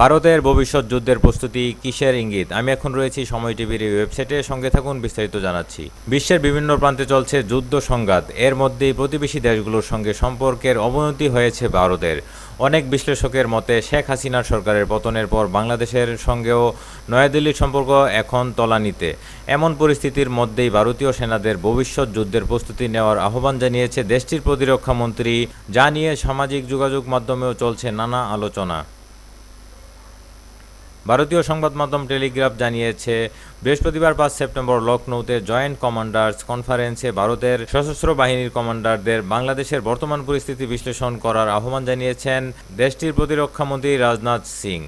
ভারতের ভবিষ্যৎ যুদ্ধের প্রস্তুতি কিসের ইঙ্গিত? আমি এখন রয়েছি সময় টিভির এই ওয়েবসাইটে। সঙ্গে থাকুন, বিস্তারিত জানাচ্ছি। বিশ্বের বিভিন্ন প্রান্তে চলছে যুদ্ধ সংঘাত। এর মধ্যেই প্রতিবেশী দেশগুলোর সঙ্গে সম্পর্কের অবনতি হয়েছে ভারতের। অনেক বিশ্লেষকের মতে, শেখ হাসিনার সরকারের পতনের পর বাংলাদেশের সঙ্গেও নয়াদিল্লির সম্পর্ক এখন তলানিতে। এমন পরিস্থিতির মধ্যেই ভারতীয় সেনাদের ভবিষ্যৎ যুদ্ধের প্রস্তুতি নেওয়ার আহ্বান জানিয়েছে দেশটির প্রতিরক্ষা মন্ত্রী। যা নিয়ে সামাজিক যোগাযোগ মাধ্যমেও চলছে নানা আলোচনা। ভারতীয় সংবাদ মাধ্যম টেলিগ্রাফ জানিয়েছে, বৃহস্পতিবার পাঁচ সেপ্টেম্বর লখনৌতে জয়েন্ট কমান্ডার্স কনফারেন্সে ভারতের সশস্ত্র বাহিনীর কমান্ডারদের বাংলাদেশের বর্তমান পরিস্থিতি বিশ্লেষণ করার আহ্বান জানিয়েছেন দেশটির প্রতিরক্ষা মন্ত্রী রাজনাথ সিং।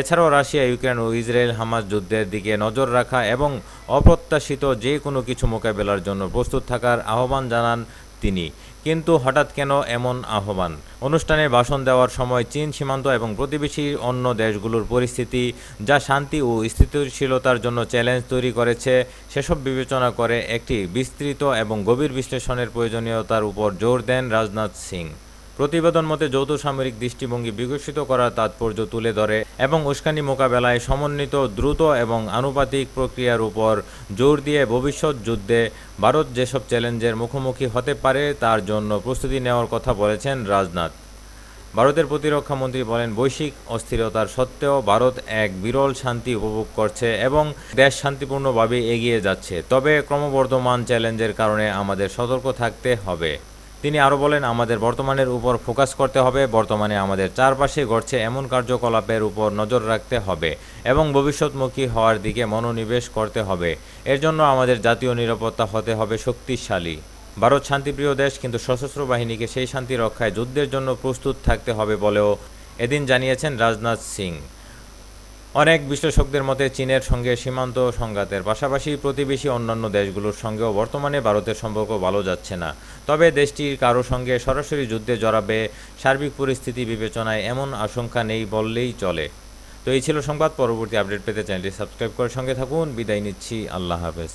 এছাড়াও রাশিয়া, ইউক্রেন ও ইসরায়েল হামাস যুদ্ধের দিকে নজর রাখা এবং অপ্রত্যাশিত যে কোনো কিছু মোকাবেলার জন্য প্রস্তুত থাকার আহ্বান জানান তিনি। কিন্তু হঠাৎ কেন এমন আহ্বান? অনুষ্ঠানে ভাষণ দেওয়ার সময় চীন সীমান্ত এবং প্রতিবেশী অন্য দেশগুলোর পরিস্থিতি যা শান্তি ও স্থিতিশীলতার জন্য চ্যালেঞ্জ তৈরি করেছে, সেসব বিবেচনা করে একটি বিস্তৃত এবং গভীর বিশ্লেষণের প্রয়োজনীয়তার উপর জোর দেন রাজনাথ সিং। প্রতিবেদন মতে যৌথ সামরিক দৃষ্টিভঙ্গি বিকশিত করার তাৎপর্য তুলে ধরে এবং উস্কানি মোকাবেলায় সমন্বিত দ্রুত এবং আনুপাতিক প্রক্রিয়ার উপর জোর দিয়ে ভবিষ্যৎ যুদ্ধে ভারত যেসব চ্যালেঞ্জের মুখোমুখি হতে পারে তার জন্য প্রস্তুতি নেওয়ার কথা বলেছেন রাজনাথ। ভারতের প্রতিরক্ষা মন্ত্রী বলেন, বৈশ্বিক অস্থিরতার সত্ত্বেও ভারত এক বিরল শান্তি উপভোগ করছে এবং দেশ শান্তিপূর্ণভাবে এগিয়ে যাচ্ছে। তবে ক্রমবর্ধমান চ্যালেঞ্জের কারণে আমাদের সতর্ক থাকতে হবে। তিনি আরও বলেন, আমাদের বর্তমানের উপর ফোকাস করতে হবে। বর্তমানে আমাদের চারপাশে ঘটছে এমন কার্যকলাপের উপর নজর রাখতে হবে এবং ভবিষ্যৎমুখী হওয়ার দিকে মনোনিবেশ করতে হবে। এর জন্য আমাদের জাতীয় নিরাপত্তা হতে হবে শক্তিশালী। ভারত শান্তিপ্রিয় দেশ, কিন্তু সশস্ত্র বাহিনীকে সেই শান্তি রক্ষায় যুদ্ধের জন্য প্রস্তুত থাকতে হবে বলেও এদিন জানিয়েছেন রাজনাথ সিং। অনেক বিশ্লেষকদের মতে চীনের সঙ্গে সীমান্ত সংঘাতের পাশাপাশি প্রতিবেশী অন্যান্য দেশগুলোর সঙ্গেও বর্তমানে ভারতের সম্পর্ক ভালো যাচ্ছে না। তবে দেশটির কারও সঙ্গে সরাসরি যুদ্ধে জড়াবে, সার্বিক পরিস্থিতি বিবেচনায় এমন আশঙ্কা নেই বললেই চলে। তো এই ছিল সংবাদ, পরবর্তী আপডেট পেতে চ্যানেলটি সাবস্ক্রাইব করে সঙ্গে থাকুন। বিদায় নিচ্ছি, আল্লাহ হাফেজ।